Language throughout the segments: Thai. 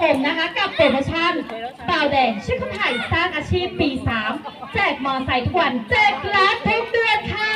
ผมนะคะกับโปรโมชั่นล่าแดงชื่อคนไทยสร้างอาชีพปี 3 แจกมอไซค์ทุกวันแจกล้านทุกเดือนค่ะ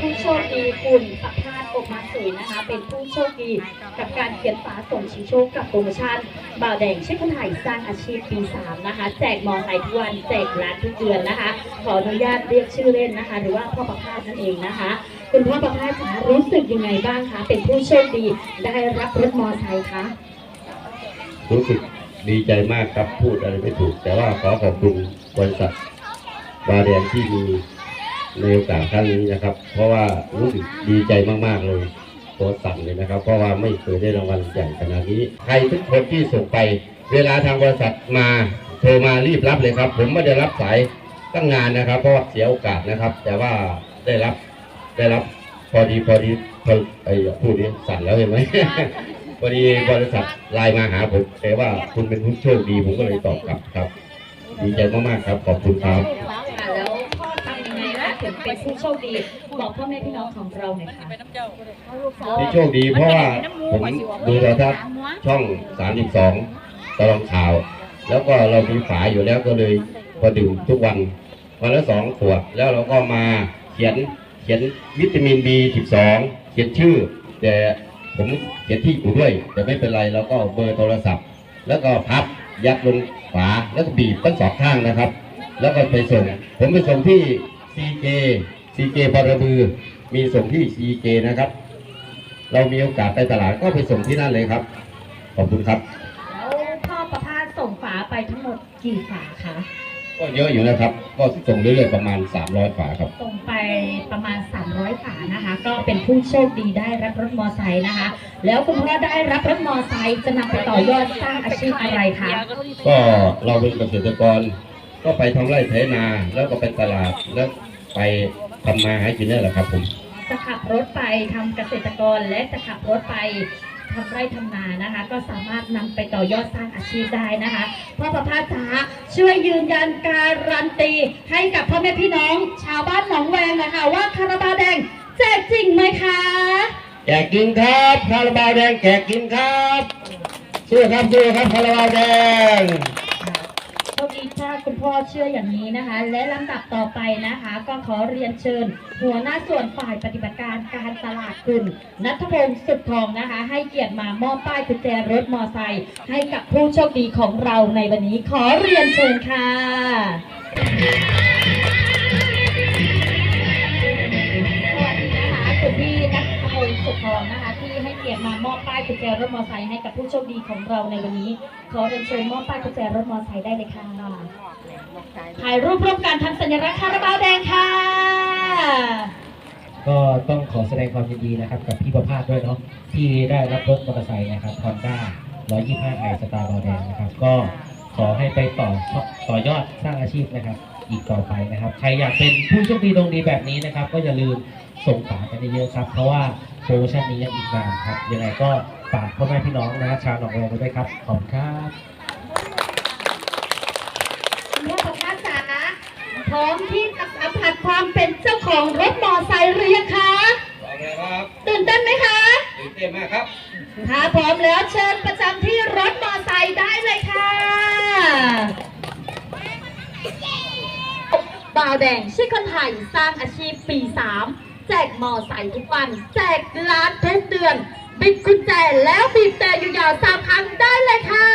ผู้โชคดีคุณสัมภาษณ์อกมาสุยนะคะ เป็นผู้โชคดีกับการเขียนฝาส่งชิงโชคกับโปรโมชั่น บ่าวแดงช่วยคนไทยสร้างอาชีพปี3นะคะ แจกมอไซค์ทุกวันแจกร้านทุกเดือนนะคะ ขออนุญาตเรียกชื่อเล่นนะคะ หรือว่าพ่อประภาสนั่นเองนะคะ คุณพ่อประภาสคะรู้สึกยังไงบ้างคะเป็นผู้โชคดีได้รับรถมอไซค์คะรู้สึกดีใจมากครับพูดอะไรไม่ถูก แต่ว่าขอขอบคุณบริษัทบาเรียนที่มีในโอกาสครั้งนี้นะครับ เพราะว่ารู้สึกดีใจมากๆเลย ตัวสั่นเลยนะครับ เพราะว่าไม่เคยได้รางวัลใหญ่ขนาดนี้ ใครทุกคนที่ส่งไป เวลาทางบริษัทมาโทรมารีบรับเลยครับ ผมไม่ได้รับสายตั้งงานนะครับ เพราะเสียโอกาสนะครับ แต่ว่าได้รับได้รับพอดีพอดีพอไอ้พูดนี้สั่นแล้วเห็นไหมพอดีบริษัทไลน์มาหาผมแต่ว่าคุณเป็นผู้โชคดีผมก็เลยตอบกลับครับดีใจมากๆครับขอบคุณครับ ถึงเป็นผู้โชคดีบอกพ่อแม่พี่น้องของเราหน่อยค่ะที่โชคดีเพราะว่าผมดูโทรทัศน์ช่อง 32ตลอดข่าว แล้วก็เรามีฝาอยู่แล้วก็เลยพอดื่มทุกวันวันละสองขวดแล้วเราก็มาเขียนเขียนวิตามิน B12 เขียนชื่อ แต่ผมเขียนที่อยู่ด้วย แต่ไม่เป็นไรเราก็เบอร์โทรศัพท์ แล้วก็พับยัดลงฝาแล้วก็บีบทั้งสองข้างนะครับ แล้วก็ไปส่ง ผมไปส่งที่ CJ CJ พรบือมีส่งที่ CJ นะครับ เรามีโอกาสไปตลาดก็ไปส่งที่นั่นเลยครับ ขอบคุณครับ แล้วพ่อประภาสส่งฝาไปทั้งหมดกี่ฝาคะ ก็เยอะอยู่นะครับ ก็ส่งเรื่อยๆประมาณ 300 ฝาครับ ส่งไปประมาณ 300 ฝานะคะ ก็เป็นผู้โชคดีได้รับรถมอไซค์นะคะ แล้วคุณพ่อได้รับรถมอไซค์จะนำไปต่อยอดสร้างอาชีพอะไรคะ ก็เราเป็นเกษตรกร ก็ไปทำไร่ไถนาแล้วก็ไปตลาดแล้วไปทำมาหากินนี่แหละครับผมจะขับรถไปทำเกษตรกรและจะขับรถไปทำไร่ทำนานะคะ ก็สามารถนำไปต่อยอดสร้างอาชีพได้นะคะพ่อประภาสจ๋าช่วยยืนยันการันตี ให้กับพ่อแม่พี่น้อง ชาวบ้านหนองแวงนะคะว่าคาราบาวแดงแจกจริงไหมคะแจกกินครับคาราบาวแดงแจกกินครับสู้ครับสู้ครับคาราบาวแดงโชคดีถ้าคุณ พ่อเชื่ออย่างนี้นะคะ และลำดับต่อไปนะคะ ก็ขอเรียนเชิญ หัวหน้าส่วนฝ่ายปฏิบัติการการตลาดคุณนัทพงศ์สุดทองนะคะ ให้เกียรติมามอบป้ายกุญแจรถมอไซค์ให้กับผู้โชคดีของเราในวันนี้ขอเรียนเชิญค่ะสวัสดีนะคะคุณพี่นัทพงศ์สุดทองนะคะที่ให้เกียรติมามอบป้ายกุญแจรถมอไซค์ให้กับผู้โชคดีของเราในวันนี้ ขอเรียนเชิญมอบป้ายกุญแจรถมอไซค์ได้เลยค่ะ ถ่ายรูปร่วมกันทำสัญลักษณ์คาราบาวแดงค่ะ ก็ต้องขอแสดงความยินดีนะครับ กับพี่ประภาสด้วยเนาะที่ได้รับรถมอเตอร์ไซค์นะครับ Honda 125 i สตาร์บอลแดงนะครับ ก็ขอให้ไปต่อต่อยอดสร้างอาชีพนะครับ อีกต่อไปนะครับ ใครอยากเป็นผู้โชคดีดวงดีแบบนี้นะครับ ก็อย่าลืมส่งฝากันเยอะๆครับ เพราะว่าโปรโมชั่นนี้ยังอีกนานครับยังไงก็ฝากพ่อแม่พี่น้องนะชาวหนองแวงไว้ด้วยครับขอบคุณครับ คุณพ่อประภาสจ๋า พร้อมที่จะสัมผัสความเป็นเจ้าของรถมอไซค์หรือยังคะบอกเลยครับตื่นเต้นไหมคะตื่นเต้นมากครับ ถ้าพร้อมแล้วเชิญประจำที่รถมอไซค์ได้เลยค่ะบาวแดงช่วยคนไทยสร้างอาชีพปี 3 แจกมอไซค์ทุกวัน แจกล้านทุกเดือน บิดกุญแจแล้วบีบแต่อยู่ยาวสามครั้งได้เลยค่ะ